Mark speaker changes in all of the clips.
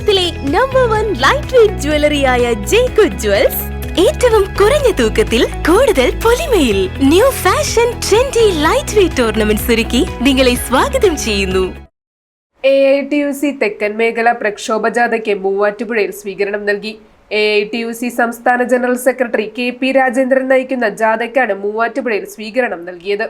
Speaker 1: കേരളത്തിലെ number one light weight ജ്വല്ലറിയായ ജേക്കു jewels ഏറ്റവും കുറഞ്ഞ തൂക്കത്തിൽ കൂടുതൽ പൊലിമയിൽ new fashion trendy light weight ornaments ഒരുക്കി നിങ്ങളെ സ്വാഗതം ചെയ്യുന്നു.
Speaker 2: A I T U C തെക്കൻ മേഖല പ്രക്ഷോഭ ജാഥയ്ക്ക് മൂവാറ്റുപുഴയിൽ സ്വീകരണം നൽകി. A I T U C സംസ്ഥാന general secretary K P Rajendran നയിക്കുന്ന ജാഥയ്ക്കാണ് മൂവാറ്റുപുഴയിൽ സ്വീകരണം നൽകിയത്.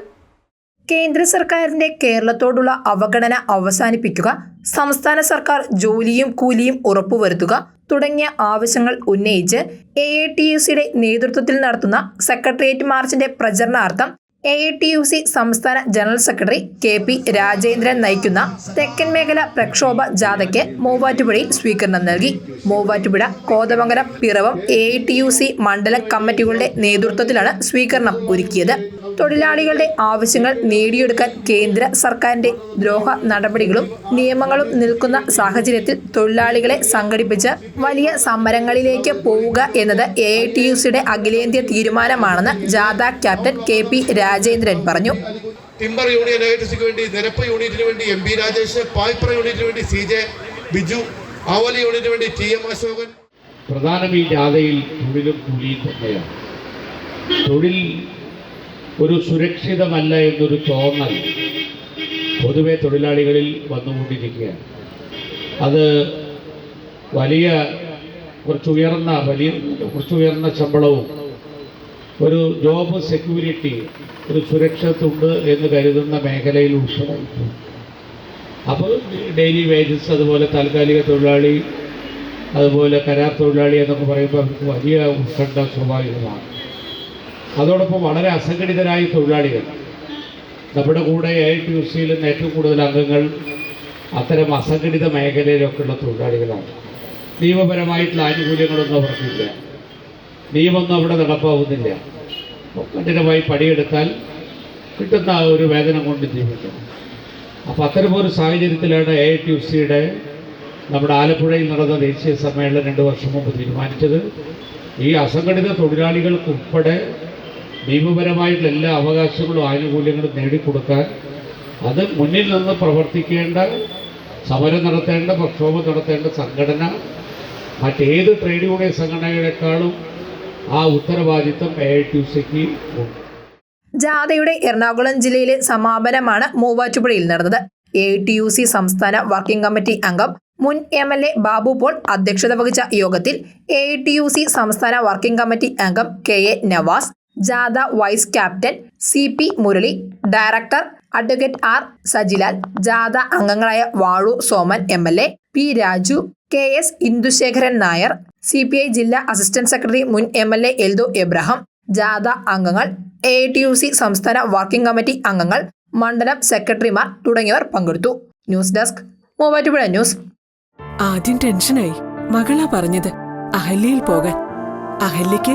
Speaker 3: കേന്ദ്ര സർക്കാരിന്റെ കേരളത്തോടുള്ള അവഗണന അവസാനിപ്പിക്കുക സംസ്ഥാന സർക്കാർ ജോലിയും കൂലിയും ഉറപ്പുവരുത്തുക തുടങ്ങിയ ആവശ്യങ്ങൾ ഉന്നയിച്ച് എ ഐ ടി യു സിയുടെ നേതൃത്വത്തിൽ നടത്തുന്ന സെക്രട്ടേറിയറ്റ് മാർച്ചിന്റെ പ്രചരണാർത്ഥം A I T U C സംസ്ഥാന general secretary K P Rajendran നയിക്കുന്ന തെക്കൻ മേഖല പ്രക്ഷോഭ ജാഥയ്ക്ക് മൂവാറ്റുപുഴയിൽ സ്വീകരണം നൽകി. Muvattupuzha Kothamangalam Piravam A T U C മണ്ഡലം കമ്മിറ്റികളുടെ നേതൃത്വത്തിലാണ് സ്വീകരണം ഒരുക്കിയത്. തൊഴിലാളികളുടെ ആവശ്യങ്ങൾ നേടിയെടുക്കാൻ കേന്ദ്ര സർക്കാരിന്റെ ദ്രോഹ നടപടികളും നിയമങ്ങളും നിൽക്കുന്ന സാഹചര്യത്തിൽ തൊഴിലാളികളെ സംഘടിപ്പിച്ച് വലിയ സമരങ്ങളിലേക്ക് പോവുക എന്നത് എ ഐ ടി യു സിയുടെ അഖിലേന്ത്യാ തീരുമാനമാണെന്ന് ജാഥ ക്യാപ്റ്റൻ കെ പി രാജേന്ദ്രൻ പറഞ്ഞു.
Speaker 4: ടിമ്പർ യൂണിയൻ വേണ്ടി നിരപ്പ് യൂണിറ്റിന് വേണ്ടി എം പി രാജേഷ് പായ്പ്ര യൂണിറ്റിന് വേണ്ടി സി ജെ ബിജു ആവലി യൂണിറ്റിന് വേണ്ടി ടി എം അശോകൻ.
Speaker 5: പ്രധാനം ഈ ജാഥയിൽ തൊഴിലും കൂലിയും തന്നെയാണ്. തൊഴിൽ ഒരു സുരക്ഷിതമല്ല എന്നൊരു തോന്നൽ പൊതുവെ തൊഴിലാളികളിൽ വന്നുകൊണ്ടിരിക്കുകയാണ്. അത് വലിയ കുറച്ചുയർന്ന വലിയ കുറച്ചുയർന്ന ശമ്പളവും ഒരു ജോബ് സെക്യൂരിറ്റി ഒരു സുരക്ഷത്തുണ്ട് എന്ന് കരുതുന്ന മേഖലയിൽ ഉൾപ്പെടെ അപ്പോൾ ഡെയിലി വേജസ് അതുപോലെ താൽക്കാലിക തൊഴിലാളി അതുപോലെ കരാർ തൊഴിലാളി എന്നൊക്കെ പറയുമ്പോൾ അവർക്ക് വലിയ ഉത്കണ്ഠ സ്വാഭാവികമാണ്. അതോടൊപ്പം വളരെ അസംഘടിതരായ തൊഴിലാളികൾ. നമ്മുടെ കൂടെ എ ടി യു നിന്ന് ഏറ്റവും കൂടുതൽ അംഗങ്ങൾ അത്തരം അസംഘടിത മേഖലയിലൊക്കെയുള്ള തൊഴിലാളികളാണ്. നിയമപരമായിട്ടുള്ള ആനുകൂല്യങ്ങളൊന്നും അവർക്കില്ല. നിയമമൊന്നും അവിടെ നടപ്പാവുന്നില്ല. കഠിനമായി പണിയെടുത്താൽ കിട്ടുന്ന ഒരു വേതനം കൊണ്ട് ജീവിക്കണം അപ്പോൾ അത്തരമൊരു സാഹചര്യത്തിലാണ് എ ഐ ടി യു സിയുടെ നമ്മുടെ ആലപ്പുഴയിൽ നടന്ന ദേശീയ സമ്മേളനം രണ്ട് വർഷം മുമ്പ് തീരുമാനിച്ചത്. ഈ അസംഘടിത തൊഴിലാളികൾക്ക് ഉൾപ്പെടെ നിയമപരമായിട്ടുള്ള എല്ലാ അവകാശങ്ങളും ആനുകൂല്യങ്ങളും നേടിക്കൊടുക്കാൻ അത് മുന്നിൽ നിന്ന് പ്രവർത്തിക്കേണ്ട സമരം നടത്തേണ്ട പ്രക്ഷോഭം നടത്തേണ്ട സംഘടന മറ്റേത് ട്രേഡ് യൂണിയൻ സംഘടനകളെക്കാളും ആ ഉത്തരവാദിത്തം എ ഐ ടി സിക്ക് ഉണ്ട്.
Speaker 3: ജാഥയുടെ എറണാകുളം ജില്ലയിലെ സമാപനമാണ് മൂവാറ്റുപുഴയിൽ നടന്നത്. എ ടി യു സി സംസ്ഥാന വർക്കിംഗ് കമ്മിറ്റി അംഗം മുൻ M L A Babu Paul അധ്യക്ഷത വഹിച്ച യോഗത്തിൽ എ ടി യു സി സംസ്ഥാന വർക്കിംഗ് കമ്മിറ്റി അംഗം കെ എ നവാസ് ജാഥ vice captain C P Murali director advocate R Sajilal ജാഥ അംഗങ്ങളായ Vazhoor Soman M L A P Raju K S Indusekharan Nair C P I ജില്ലാ assistant secretary മുൻ M L A Eldo Abraham ജാഥ അംഗങ്ങൾ A T U C സംസ്ഥാന working committee അംഗങ്ങൾ മണ്ഡലം സെക്രട്ടറിമാർ തുടങ്ങിയവർ പങ്കെടുത്തു. News desk Muvattupuzha news.
Speaker 6: ആദ്യം ടെൻഷനായി മകളാ പറഞ്ഞത് അഹല്യയിൽ പോകാൻ. അഹല്യയ്ക്ക്